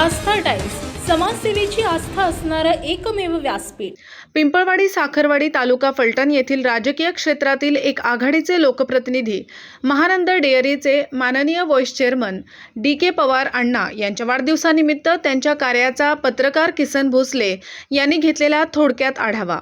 आस्था times समाजसेवेची आस्था असणारं एकमेव व्यासपीठ. पिंपळवाडी साखरवाडी तालुका फलटण येथील राजकीय क्षेत्रातील एक आघाडीचे लोकप्रतिनिधी महानंद डेअरीचे माननीय vice chairman D K Pawar Anna यांच्या वाढदिवसानिमित्त त्यांच्या कार्याचा पत्रकार किसन भोसले यांनी घेतलेला थोडक्यात आढावा.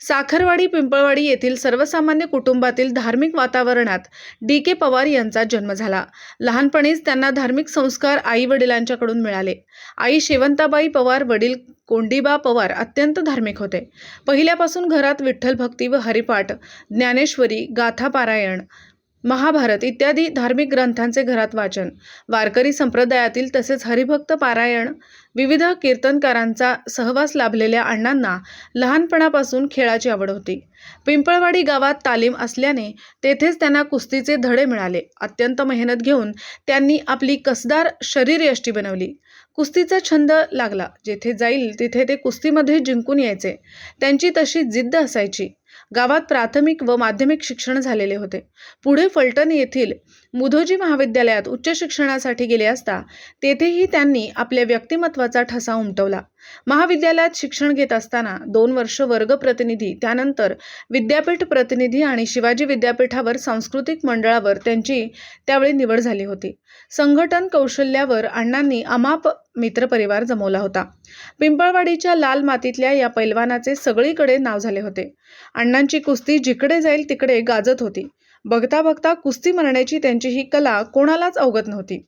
साखरवाडी पिंपळवाडी येथील सर्वसामान्य कुटुंबातील धार्मिक वातावरणात डी के पवार यांचा जन्म झाला. लहानपणीच त्यांना धार्मिक संस्कार आई वडिलांच्याकडून मिळाले. आई शेवंताबाई पवार वडील कोंडीबा पवार अत्यंत धार्मिक होते. पहिल्यापासून घरात विठ्ठल भक्ती व हरिपाठ ज्ञानेश्वरी गाथा पारायण महाभारत इत्यादी धार्मिक ग्रंथांचे घरात वाचन. वारकरी संप्रदायातील तसेच हरिभक्त पारायण विविध कीर्तनकारांचा सहवास लाभलेल्या अण्णांना लहानपणापासून खेळाची आवड होती. पिंपळवाडी गावात तालीम असल्याने तेथेच त्यांना कुस्तीचे धडे मिळाले. अत्यंत मेहनत घेऊन त्यांनी आपली कसदार शरीरयष्टी बनवली. कुस्तीचा छंद लागला. जेथे जाईल तिथे ते कुस्तीमध्ये जिंकून यायचे. त्यांची तशी जिद्द असायची. गावात प्राथमिक व माध्यमिक शिक्षण झालेले होते. पुढे फलटण येथील मुधोजी महाविद्यालयात उच्च शिक्षणासाठी गेले असता तेथेही त्यांनी आपल्या व्यक्तिमत्वाचा ठसा उमटवला. महाविद्यालयात शिक्षण घेत असताना दोन वर्ष वर्ग प्रतिनिधी त्यानंतर विद्यापीठ प्रतिनिधी आणि शिवाजी विद्यापीठावर सांस्कृतिक मंडळावर त्यांची त्यावेळी निवड झाली होती. संघटन कौशल्यावर अण्णांनी अमाप मित्रपरिवार जमवला होता. पिंपळवाडीच्या लाल मातीतल्या या पैलवानाचे सगळीकडे नाव झाले होते. अण्णांची कुस्ती जिकडे जाईल तिकडे गाजत होती. बघता बघता कुस्ती मारण्याची त्यांची ही कला कोणालाच अवगत नव्हती.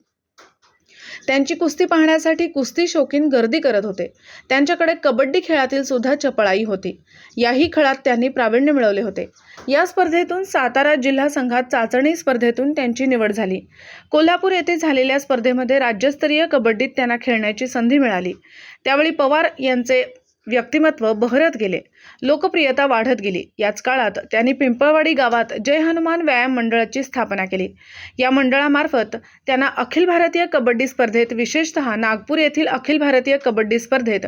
त्यांची कुस्ती पाहण्यासाठी कुस्ती शौकीन गर्दी करत होते. त्यांच्याकडे कबड्डी खेळातील सुद्धा चपळाई होती. याही खेळात त्यांनी प्रावीण्य मिळवले होते. या स्पर्धेतून सातारा जिल्हा संघात चाचणी स्पर्धेतून त्यांची निवड झाली. कोल्हापूर येथे झालेल्या स्पर्धेमध्ये राज्यस्तरीय कबड्डीत त्यांना खेळण्याची संधी मिळाली. त्यावेळी पवार यांचे व्यक्तिमत्व बहरत गेले. लोकप्रियता वाढत गेली. याच काळात त्यांनी पिंपळवाडी गावात जय हनुमान व्यायाम मंडळाची स्थापना केली. या मंडळामार्फत त्यांना अखिल भारतीय कबड्डी स्पर्धेत विशेषतः नागपूर येथील अखिल भारतीय कबड्डी स्पर्धेत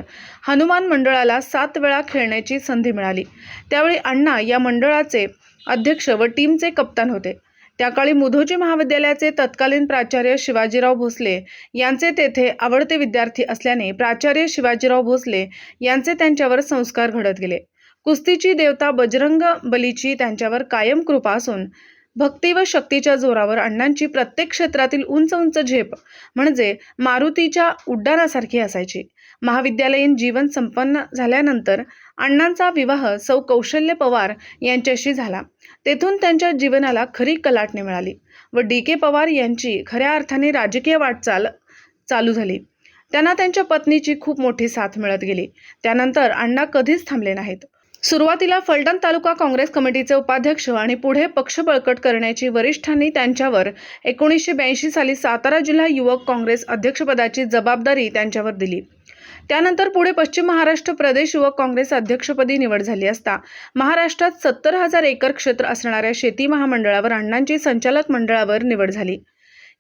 हनुमान मंडळाला सात वेळा खेळण्याची संधी मिळाली. त्यावेळी अण्णा या मंडळाचे अध्यक्ष व टीमचे कप्तान होते. त्या काळी मुधोजी महाविद्यालयाचे तत्कालीन प्राचार्य शिवाजीराव भोसले यांचे तेथे आवडते विद्यार्थी असल्याने प्राचार्य शिवाजीराव भोसले यांचे त्यांच्यावर संस्कार घडत गेले. कुस्तीची देवता बजरंग बलीची त्यांच्यावर कायम कृपा असून भक्ती व शक्तीच्या जोरावर अण्णांची प्रत्येक क्षेत्रातील उंच उंच झेप म्हणजे मारुतीच्या उड्डाणासारखी असायची. महाविद्यालयीन जीवन संपन्न झाल्यानंतर अण्णांचा विवाह सौ कौशल्य पवार यांच्याशी झाला. तेथून त्यांच्या जीवनाला खरी कलाटणी मिळाली व डी के पवार यांची खऱ्या अर्थाने राजकीय वाटचाल चालू झाली. त्यांना त्यांच्या पत्नीची खूप मोठी साथ मिळत गेली. त्यानंतर अण्णा कधीच थांबले नाहीत. सुरुवातीला फलटण तालुका काँग्रेस कमिटीचे उपाध्यक्ष आणि पुढे पक्ष बळकट करण्याची वरिष्ठांनी त्यांच्यावर एकोणीसशे ब्याऐंशी साली सातारा जिल्हा युवक काँग्रेस अध्यक्षपदाची जबाबदारी त्यांच्यावर दिली. त्यानंतर पुढे पश्चिम महाराष्ट्र प्रदेश युवक काँग्रेस अध्यक्षपदी निवड झाली असता महाराष्ट्रात सत्तर हजार एकर क्षेत्र असणाऱ्या शेती महामंडळावर अण्णांची संचालक मंडळावर निवड झाली.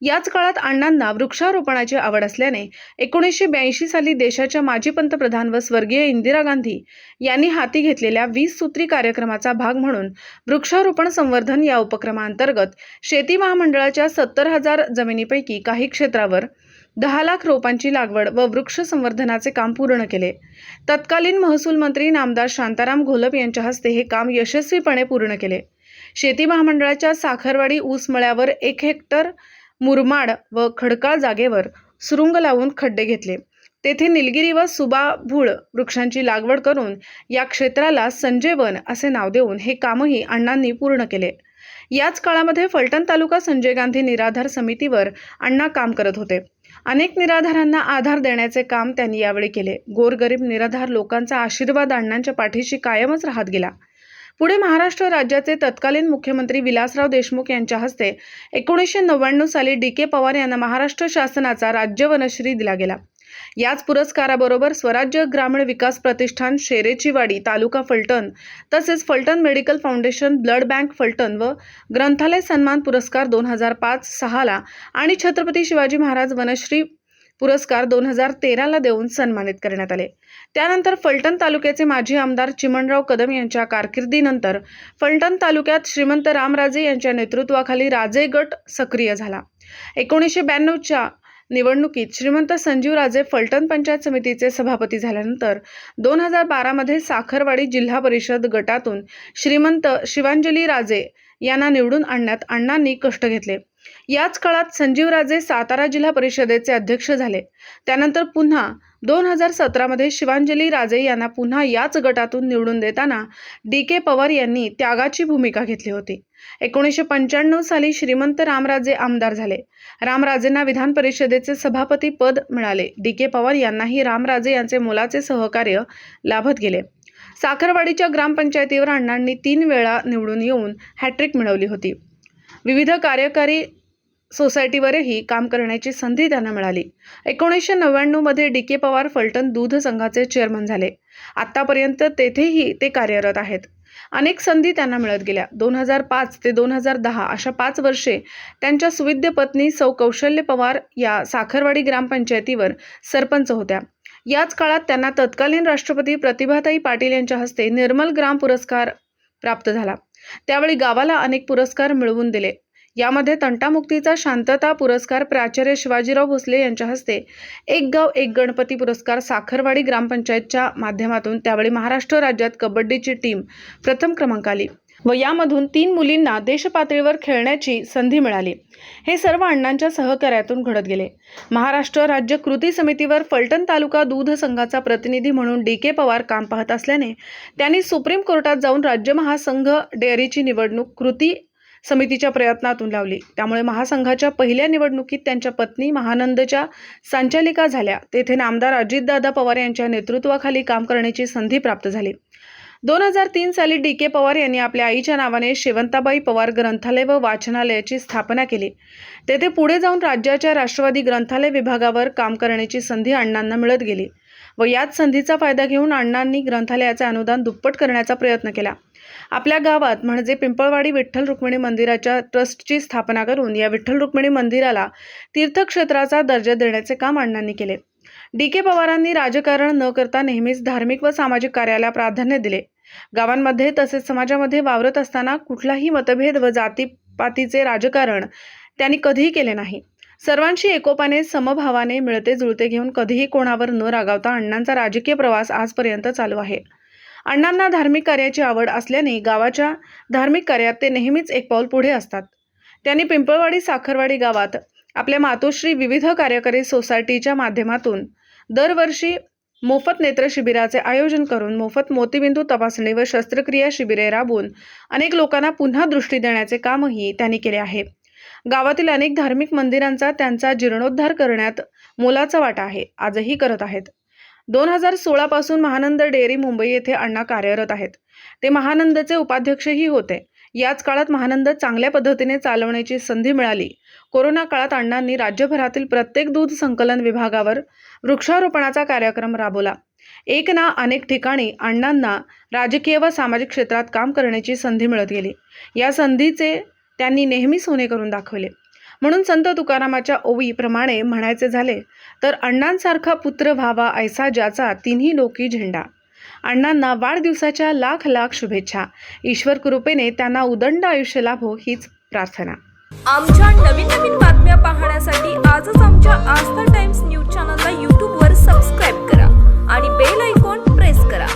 याच काळात अण्णांना वृक्षारोपणाची आवड असल्याने एकोणीसशे ब्याऐंशी साली देशाच्या माजी पंतप्रधान व स्वर्गीय इंदिरा गांधी यांनी हाती घेतलेल्या वीस सूत्री कार्यक्रमाचा भाग म्हणून वृक्षारोपण संवर्धन या उपक्रमांतर्गत शेती महामंडळाच्या सत्तर हजार जमिनीपैकी काही क्षेत्रावर दहा लाख रोपांची लागवड व वृक्ष संवर्धनाचे काम पूर्ण केले. तत्कालीन महसूल मंत्री नामदार शांताराम घोलप यांच्या हस्ते हे काम यशस्वीपणे पूर्ण केले. शेती महामंडळाच्या साखरवाडी ऊस मळ्यावर एक हेक्टर मुरमाड व खडकाळ जागेवर सुरुंग लावून खड्डे घेतले. तेथे निलगिरी व सुबाभूळ वृक्षांची लागवड करून या क्षेत्राला संजय वन असे नाव देऊन हे कामही अण्णांनी पूर्ण केले. याच काळामध्ये फलटण तालुका संजय गांधी निराधार समितीवर अण्णा काम करत होते. अनेक निराधारांना आधार देण्याचे काम त्यांनी यावेळी केले. गोरगरीब निराधार लोकांचा आशीर्वाद अण्णांच्या पाठीशी कायमच राहत गेला. पुढे महाराष्ट्र राज्याचे तत्कालीन मुख्यमंत्री विलासराव देशमुख यांच्या हस्ते एकोणीसशे नव्याण्णव साली डी के पवार यांना महाराष्ट्र शासनाचा राज्य वनश्री दिला गेला. याच पुरस्काराबरोबर स्वराज्य ग्रामीण विकास प्रतिष्ठान शेरेचीवाडी तालुका फलटण तसेच Phaltan medical foundation blood bank Phaltan व ग्रंथालय सन्मान पुरस्कार दोन हजार पाच सहाला आणि छत्रपती शिवाजी महाराज वनश्री पुरस्कार दोन हजार तेराला देऊन सन्मानित करण्यात आले. त्यानंतर फलटण तालुक्याचे माजी आमदार चिमणराव कदम यांच्या कारकिर्दीनंतर फलटण तालुक्यात श्रीमंत रामराजे यांच्या नेतृत्वाखाली राजे गट सक्रिय झाला. एकोणीसशे ब्याण्णवच्या निवडणुकीत श्रीमंत संजीवराजे फलटण पंचायत समितीचे सभापती झाल्यानंतर दोन हजार बारामध्ये साखरवाडी जिल्हा परिषद गटातून श्रीमंत शिवांजली राजे यांना निवडून आणण्यात अण्णांनी कष्ट घेतले. याच काळात संजीवराजे सातारा जिल्हा परिषदेचे अध्यक्ष झाले. त्यानंतर पुन्हा दोन हजार सतरामध्ये शिवांजली राजे यांना पुन्हा याच गटातून निवडून देताना डी के पवार यांनी त्यागाची भूमिका घेतली होती. एकोणीसशे पंच्याण्णव साली श्रीमंत रामराजे आमदार झाले. रामराजेंना विधान परिषदेचे सभापती पद मिळाले. डी के पवार यांनाही रामराजे यांचे मोलाचे सहकार्य लाभत गेले. साखरवाडीच्या ग्रामपंचायतीवर अण्णांनी तीन वेळा निवडून येऊन हॅट्रिक मिळवली होती. विविध कार्यकारी सोसायटीवरही काम करण्याची संधी त्यांना मिळाली. एकोणीसशे नव्याण्णवमध्ये डी के पवार फलटण दूध संघाचे चेअरमन झाले. आत्तापर्यंत तेथेही ते कार्यरत आहेत. अनेक संधी त्यांना मिळत गेल्या. दोन हजार पाच ते दोन हजार दहा अशा पाच वर्षे त्यांच्या सुविद्य पत्नी सौ कौशल्य पवार या साखरवाडी ग्रामपंचायतीवर सरपंच होत्या. याच काळात त्यांना तत्कालीन राष्ट्रपती प्रतिभाताई पाटील यांच्या हस्ते निर्मल ग्राम पुरस्कार प्राप्त झाला. त्यावेळी गावाला अनेक पुरस्कार मिळवून दिले. यामध्ये तंटामुक्तीचा शांतता पुरस्कार प्राचार्य शिवाजीराव भोसले यांच्या हस्ते एक गाव एक गणपती पुरस्कार साखरवाडी ग्रामपंचायतच्या माध्यमातून त्यावेळी महाराष्ट्र राज्यात कबड्डीची टीम प्रथम क्रमांक आली व यामधून तीन मुलींना देशपातळीवर खेळण्याची संधी मिळाली. हे सर्व अण्णांच्या सहकार्यातून घडत गेले. महाराष्ट्र राज्य कृती समितीवर फलटण तालुका दूध संघाचा प्रतिनिधी म्हणून डी के पवार काम पाहत असल्याने त्यांनी सुप्रीम कोर्टात जाऊन राज्य महासंघ डेअरीची निवडणूक कृती समितीच्या प्रयत्नातून लावली. त्यामुळे महासंघाच्या पहिल्या निवडणुकीत त्यांच्या पत्नी महानंदच्या संचालिका झाल्या. तेथे नामदार अजितदादा पवार यांच्या नेतृत्वाखाली काम करण्याची संधी प्राप्त झाली. दोन हजार तीन साली डी के पवार यांनी आपल्या आईच्या नावाने शेवंताबाई पवार ग्रंथालय व वाचनालयाची स्थापना केली. तेथे पुढे जाऊन राज्याच्या राष्ट्रवादी ग्रंथालय विभागावर काम करण्याची संधी अण्णांना मिळत गेली व याच संधीचा फायदा घेऊन अण्णांनी ग्रंथालयाचे अनुदान दुप्पट करण्याचा प्रयत्न केला. आपल्या गावात म्हणजे पिंपळवाडी विठ्ठल रुक्मिणी मंदिराच्या ट्रस्टची स्थापना करून या विठ्ठल रुक्मिणी मंदिराला तीर्थक्षेत्राचा दर्जा देण्याचे काम अण्णांनी केले. डी. के. पवारांनी राजकारण न करता नेहमीच धार्मिक व सामाजिक कार्याला प्राधान्य दिले. गावांमध्ये तसेच समाजामध्ये वावरत असताना कुठलाही मतभेद व जातीपातीचे राजकारण त्यांनी कधीही केले नाही. सर्वांशी एकोपाने समभावाने मिळते जुळते घेऊन कधीही कोणावर न रागावता अण्णांचा राजकीय प्रवास आजपर्यंत चालू आहे. अण्णांना धार्मिक कार्याची आवड असल्याने गावाच्या धार्मिक कार्यात ते नेहमीच एक पाऊल पुढे असतात. त्यांनी पिंपळवाडी साखरवाडी गावात आपल्या मातोश्री विविध कार्यकारी सोसायटीच्या माध्यमातून दरवर्षी मोफत नेत्र शिबिराचे आयोजन करून मोफत मोतीबिंदू तपासणी व शस्त्रक्रिया शिबिरे राबवून अनेक लोकांना पुन्हा दृष्टी देण्याचे कामही त्यांनी केले आहे. गावातील अनेक धार्मिक मंदिरांचा त्यांचा जीर्णोद्धार करण्यात मोलाचा वाटा आहे. आजही करत आहेत. दोन हजार सोळापासून महानंद डेअरी मुंबई येथे अण्णा कार्यरत आहेत. ते महानंदचे उपाध्यक्षही होते. याच काळात महानंद चांगल्या पद्धतीने चालवण्याची संधी मिळाली. कोरोना काळात अण्णांनी राज्यभरातील प्रत्येक दूध संकलन विभागावर वृक्षारोपणाचा कार्यक्रम राबवला. एक ना अनेक ठिकाणी अण्णांना राजकीय व सामाजिक क्षेत्रात काम करण्याची संधी मिळत गेली. या संधीचे त्यांनी नेहमी सोने करून दाखवले. म्हणून संत तुकारामाच्या ओवीप्रमाणे म्हणायचे झाले तर अण्णांसारखा पुत्र व्हावा ऐसा ज्याचा तिन्ही लोकी झेंडा. अण्णांना वाढदिवसाच्या लाख लाख शुभेच्छा. ईश्वर कृपेने त्यांना उदंड आयुष्य लाभो हो हीच प्रार्थना. आमच्या नवीन नवीन बातम्या पाहण्यासाठी आजच आमच्या आस्था टाइम्स न्यूज चॅनलला यूट्यूबवर सबस्क्राईब करा आणि बेल आयकॉन प्रेस करा.